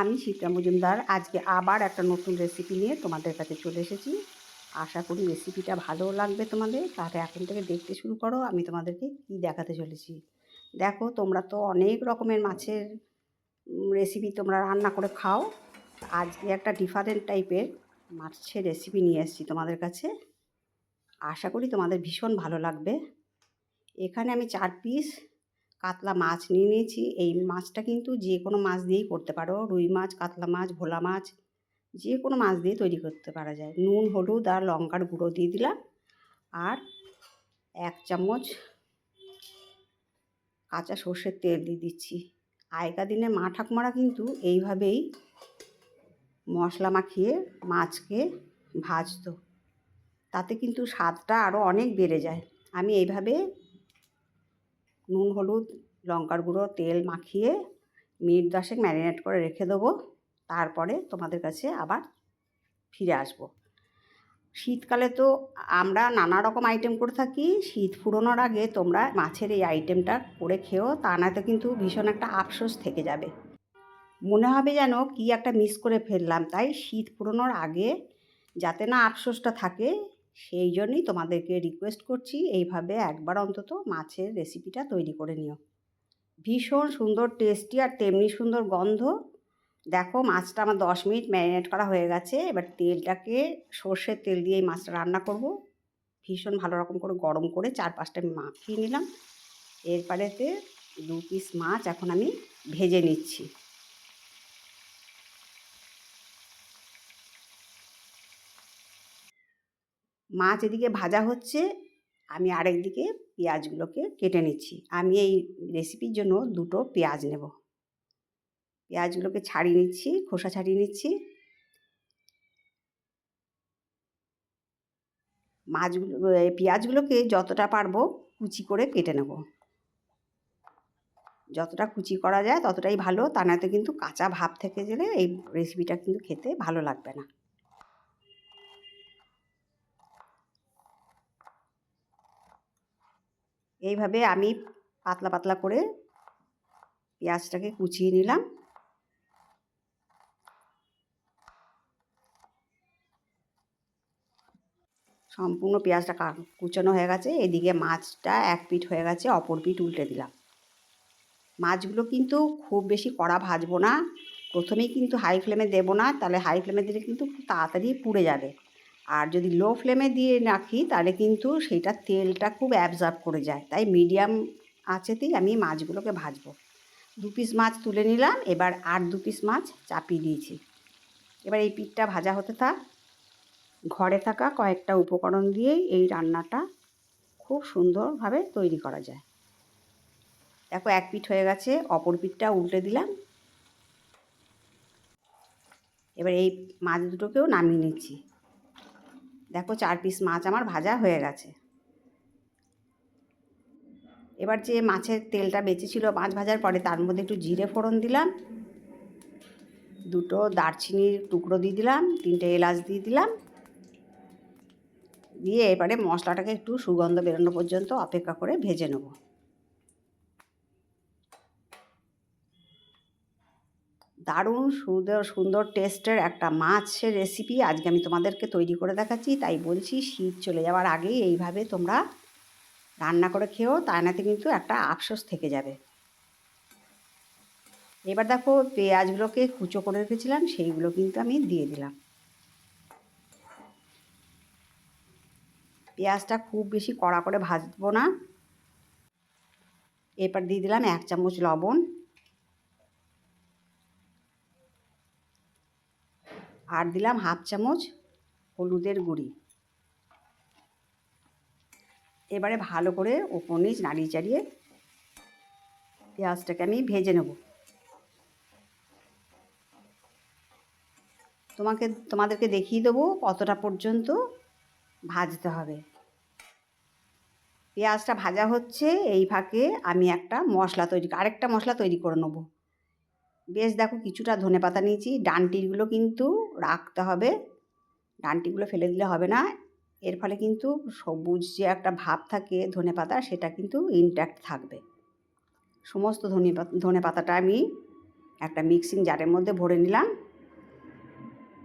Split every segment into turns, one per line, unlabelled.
আমি শীতলা মজুমদার। আজকে আবার একটা নতুন রেসিপি নিয়ে তোমাদের কাছে চলে এসেছি। আশা করি রেসিপিটা ভালো লাগবে তোমাদের। তাহলে এখন থেকে দেখতে শুরু করো, আমি তোমাদেরকে কী দেখাতে চলেছি। দেখো, তোমরা তো অনেক রকমের মাছের রেসিপি তোমরা রান্না করে খাও। আজকে একটা ডিফারেন্ট টাইপের মাছের রেসিপি নিয়ে এসেছি তোমাদের কাছে। আশা করি তোমাদের ভীষণ ভালো লাগবে। এখানে আমি চার পিস কাতলা মাছ নিয়ে নিয়েছি। এই মাছটা কিন্তু যে কোনো মাছ দিয়েই করতে পারো। রুই মাছ, কাতলা মাছ, ভোলা মাছ যে কোনো মাছ দিয়ে তৈরি করতে পারা যায়। নুন, হলুদ আর লঙ্কার গুঁড়ো দিয়ে দিলাম। আর এক চামচ কাঁচা সর্ষের তেল দিয়ে দিচ্ছি। আগেকার দিনে মা ঠাকুমারা কিন্তু এইভাবেই মশলা মাখিয়ে মাছকে ভাজতো। তাতে কিন্তু স্বাদটা আরও অনেক বেড়ে যায়। আমি এইভাবে নুন, হলুদ, লঙ্কার গুঁড়ো, তেল মাখিয়ে মিনিট দশেক ম্যারিনেট করে রেখে দেবো। তারপরে তোমাদের কাছে আবার ফিরে আসব। শীতকালে তো আমরা নানা রকম আইটেম করে থাকি। শীত ফুরোনোর আগে তোমরা মাছের এই আইটেমটা করে খেও, তা নয়তো কিন্তু ভীষণ একটা আফসোস থেকে যাবে। মনে হবে যেন কি একটা মিস করে ফেললাম। তাই শীত ফুরোনোর আগে যাতে না আফসোসটা থাকে সেই জন্যই তোমাদেরকে রিকোয়েস্ট করছি এইভাবে একবার অন্তত মাছের রেসিপিটা তৈরি করে নিও। ভীষণ সুন্দর টেস্টি আর তেমনি সুন্দর গন্ধ। দেখো মাছটা আমার দশ মিনিট ম্যারিনেট করা হয়ে গেছে, এবার তেলটাকে সর্ষের তেল দিয়ে এই মাছটা রান্না করব। ভীষণ ভালো রকম করে গরম করে চার পাঁচটা মাখিয়ে নিলাম। এরপরেতে দু পিস মাছ এখন আমি ভেজে নিচ্ছি। মাছ এদিকে ভাজা হচ্ছে, আমি আরেক দিকে পেঁয়াজগুলোকে কেটে নিচ্ছি। আমি এই রেসিপির জন্য দুটো পেঁয়াজ নেব। পেঁয়াজগুলোকে ছাড়িয়ে নিচ্ছি, খোসা ছাড়িয়ে নিচ্ছি। মাছগুলো পেঁয়াজগুলোকে যতটা পারব কুচি করে কেটে নেব। যতটা কুচি করা যায় ততটাই ভালো, তা নয়তো কিন্তু কাঁচা ভাব থেকে গেলে এই রেসিপিটা কিন্তু খেতে ভালো লাগবে না। এইভাবে আমি পাতলা পাতলা করে পেঁয়াজটাকে কুচিয়ে নিলাম। সম্পূর্ণ পেঁয়াজটা কুচানো হয়ে গেছে। এদিকে মাছটা এক পিঠ হয়ে গেছে, অপর পিঠ উল্টে দিলাম। মাছগুলো কিন্তু খুব বেশি কড়া ভাজবো না। প্রথমেই কিন্তু হাই ফ্লেমে দেবো না, তাহলে হাই ফ্লেমে দিলে কিন্তু খুব তাড়াতাড়ি পুড়ে যাবে। আর যদি লো ফ্লেমে দিয়ে রাখি, তাহলে কিন্তু সেইটা তেলটা খুব অ্যাবজর্ব করে যায়। তাই মিডিয়াম আঁচেতেই আমি মাছগুলোকে ভাজবো। দু পিস মাছ তুলে নিলাম, এবার আর দু পিস মাছ চাপিয়ে দিয়েছি। এবার এই পিঠটা ভাজা হতে থাক। ঘরে থাকা কয়েকটা উপকরণ দিয়েই এই রান্নাটা খুব সুন্দরভাবে তৈরি করা যায়। দেখো, এক পিঠ হয়ে গেছে, অপর পিঠটা উল্টে দিলাম। এবার এই মাছ দুটোকেও নামিয়ে নিচ্ছি। দেখো চার পিস মাছ আমার ভাজা হয়ে গেছে। এবার যে মাছের তেলটা বেঁচেছিল মাছ ভাজার পরে তার মধ্যে একটু জিরে ফোড়ন দিলাম। দুটো দারচিনির টুকরো দিয়ে দিলাম, তিনটে এলাচ দিয়ে দিলাম। দিয়ে এবারে মশলাটাকে একটু সুগন্ধ বেরোনো পর্যন্ত অপেক্ষা করে ভেজে নেব। দারুণ সুন্দর সুন্দর টেস্টের একটা মাছের রেসিপি আজকে আমি তোমাদেরকে তৈরি করে দেখাচ্ছি। তাই বলছি, শীত চলে যাওয়ার আগেই এইভাবে তোমরা রান্না করে খেয়েও তা নাতে কিন্তু একটা আফসোস থেকে যাবে। এবার দেখো, পেঁয়াজগুলোকে কুচো করে রেখেছিলাম, সেইগুলো কিন্তু আমি দিয়ে দিলাম। পেঁয়াজটা খুব বেশি কড়া করে ভাজবো না। এরপর দিয়ে দিলাম এক চামচ লবণ। আর দিলাম হাফ চামচ হলুদের গুঁড়ি। এবারে ভালো করে ওপর নিচ নাড়িয়ে চাড়িয়ে পেঁয়াজটাকে আমি ভেজে নেব। তোমাকে, তোমাদেরকে দেখিয়ে দেবো কতটা পর্যন্ত ভাজতে হবে। পেঁয়াজটা ভাজা হচ্ছে, এই ফাঁকে আমি একটা মশলা তৈরি, আরেকটা মশলা তৈরি করে নেব। বেশ দেখো কিছুটা ধনে পাতা নিয়েছি। ডানটিগুলো কিন্তু রাখতে হবে। ডানটিগুলো ফেলে দিলে হবে না। এর ফলে কিন্তু সবুজ যে একটা ভাব থাকে ধনে পাতা, সেটা কিন্তু ইনট্যাক্ট থাকবে। সমস্ত ধনে ধনে পাতাটা আমি একটা মিক্সিং জারের মধ্যে ভরে নিলাম।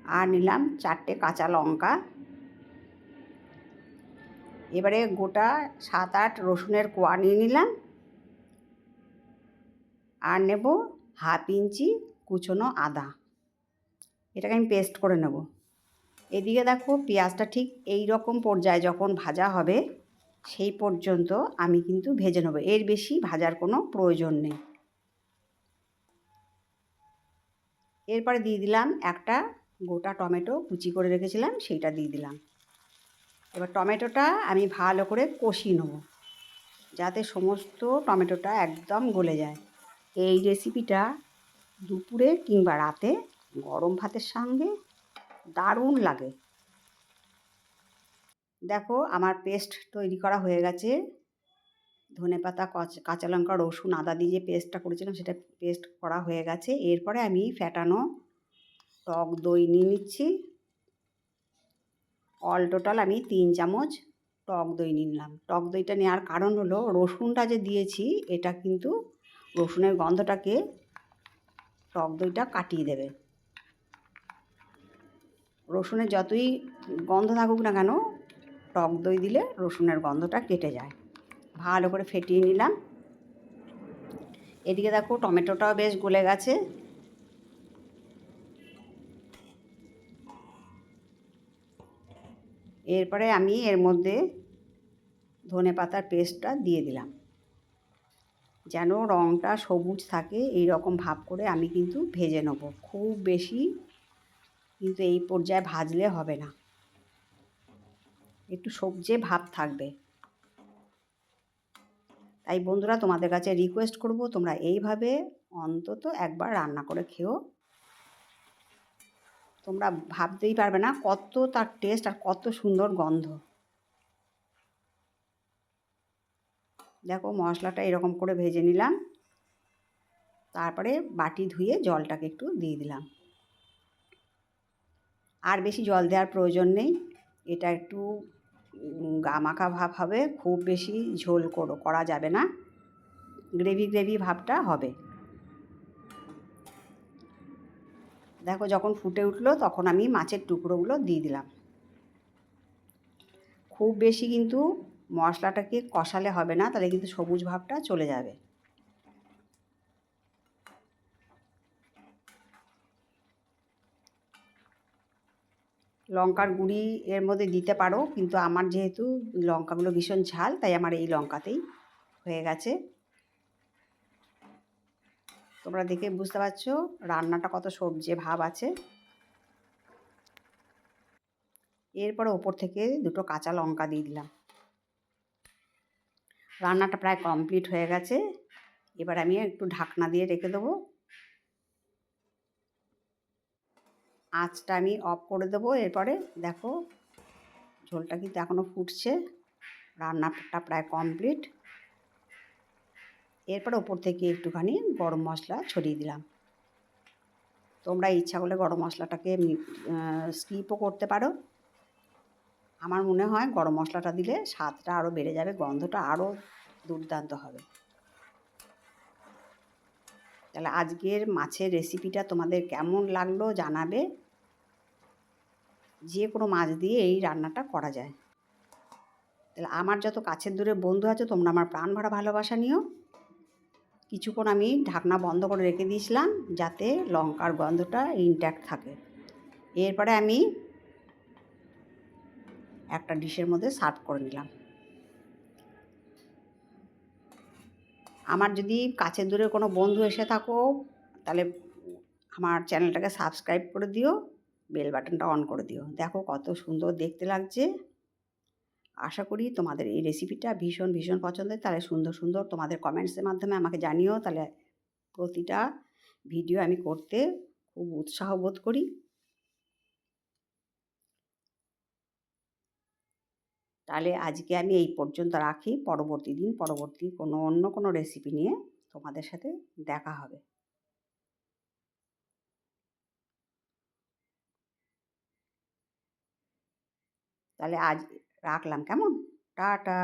আর নিলাম চারটে কাঁচা লঙ্কা। এবারে গোটা সাত আট রসুনের কোয়া নিয়ে নিলাম। আর নেব হাফ ইঞ্চি, কুচনো আদা। এটাকে আমি পেস্ট করে নেব। এদিকে দেখো পেঁয়াজটা ঠিক এই রকম পর্যায়ে যখন ভাজা হবে, সেই পর্যন্ত আমি কিন্তু ভেজে নেব। এর বেশি ভাজার কোনো প্রয়োজন নেই। এরপরে দিয়ে দিলাম একটা গোটা টমেটো কুচি করে রেখেছিলাম, সেইটা দিয়ে দিলাম। এবার টমেটোটা আমি ভালো করে কষিয়ে নেব, যাতে সমস্ত টমেটোটা একদম গলে যায়। এই রেসিপিটা দুপুরে কিংবা রাতে গরম ভাতের সঙ্গে দারুণ লাগে। দেখো, আমার পেস্ট তৈরি করা হয়ে গেছে। ধনে পাতা, কাঁচা লঙ্কা, রসুন, আদা দিয়ে যে পেস্টটা করেছিলাম সেটা পেস্ট করা হয়ে গেছে। এরপরে আমি ফ্যাটানো টক দই নিয়ে নিচ্ছি। অল টোটাল আমি তিন চামচ টক দই নিলাম। টক দইটা নেওয়ার কারণ হলো, রসুনটা যে দিয়েছি, এটা কিন্তু রসুনের গন্ধটাকে টক দইটা কাটিয়ে দেবে। রসুনের যতই গন্ধ থাকুক না কেন, টক দই দিলে রসুনের গন্ধটা কেটে যায়। ভালো করে ফেটিয়ে নিলাম। এদিকে দেখো টমেটোটাও বেশ গলে গেছে। এরপরে আমি এর মধ্যে ধনে পাতার পেস্টটা দিয়ে দিলাম। যেন রঙটা সবুজ থাকে এই রকম ভাব করে আমি কিন্তু ভেজে নেব। খুব বেশি কিন্তু এই পর্যায়ে ভাজলে হবে না। একটু সবজে ভাব থাকবে। তাই বন্ধুরা, তোমাদের কাছে রিকোয়েস্ট করব, তোমরা এইভাবে অন্তত একবার রান্না করে খেও তোমরা ভাবতেই পারবে না কত তার টেস্ট আর কত সুন্দর গন্ধ। দেখো মশলাটা এরকম করে ভেজে নিলাম। তারপরে বাটি ধুয়ে জলটাকে একটু দিয়ে দিলাম। আর বেশি জল দেওয়ার প্রয়োজন নেই। এটা একটু গামাখা ভাব হবে, খুব বেশি ঝোল করো, করা যাবে না। গ্রেভি গ্রেভি ভাবটা হবে। দেখো যখন ফুটে উঠল তখন আমি মাছের টুকরোগুলো দিয়ে দিলাম। খুব বেশি কিন্তু মশলাটাকে কষালে হবে না, তাহলে কিন্তু সবুজ ভাবটা চলে যাবে। লঙ্কার গুঁড়ি এর মধ্যে দিতে পারো, কিন্তু আমার যেহেতু লঙ্কাগুলো ভীষণ ঝাল, তাই আমার এই লঙ্কাতেই হয়ে গেছে। তোমরা দেখে বুঝতে পারছ রান্নাটা কত সবজি ভাব আছে। এরপরে ওপর থেকে দুটো কাঁচা লঙ্কা দিয়ে দিলাম। রান্নাটা প্রায় কমপ্লিট হয়ে গেছে। এবার আমি একটু ঢাকনা দিয়ে রেখে দেবো। আঁচটা আমি অফ করে দেবো। এরপরে দেখো, ঝোলটা কিন্তু এখনও ফুটছে। রান্নাটা প্রায় কমপ্লিট। এরপর ওপর থেকে একটুখানি গরম মশলা ছড়িয়ে দিলাম। তোমরা ইচ্ছা করলে গরম মশলাটাকে স্কিপও করতে পারো। আমার মনে হয় গরম মশলাটা দিলে স্বাদটা আরও বেড়ে যাবে, গন্ধটা আরও দুর্দান্ত হবে। তাহলে আজকের মাছের রেসিপিটা তোমাদের কেমন লাগল জানাবে। যে কোনো মাছ দিয়ে এই রান্নাটা করা যায়। তাহলে আমার যত কাছের দূরে বন্ধু আছে, তোমরা আমার প্রাণ ভরা ভালোবাসা নিও। কিছুক্ষণ আমি ঢাকনা বন্ধ করে রেখে দিয়েছিলাম যাতে লঙ্কার গন্ধটা ইনট্যাক্ট থাকে। এরপরে আমি একটা ডিশের মধ্যে সার্ভ করে নিলাম। আমার যদি কাছের দূরে কোনো বন্ধু এসে থাকো, তাহলে আমার চ্যানেলটাকে সাবস্ক্রাইব করে দিও, বেল বাটনটা অন করে দিও। দেখো কত সুন্দর দেখতে লাগছে। আশা করি তোমাদের এই রেসিপিটা ভীষণ ভীষণ পছন্দের। তাহলে সুন্দর সুন্দর তোমাদের কমেন্টসের মাধ্যমে আমাকে জানিও। তাহলে প্রতিটা ভিডিও আমি করতে খুব উৎসাহ বোধ করি। তাহলে আজকে আমি এই পর্যন্ত রাখি। পরবর্তী দিন, পরবর্তী কোনো অন্য কোনো রেসিপি নিয়ে তোমাদের সাথে দেখা হবে। তাহলে আজ রাখলাম। কেমন? টাটা।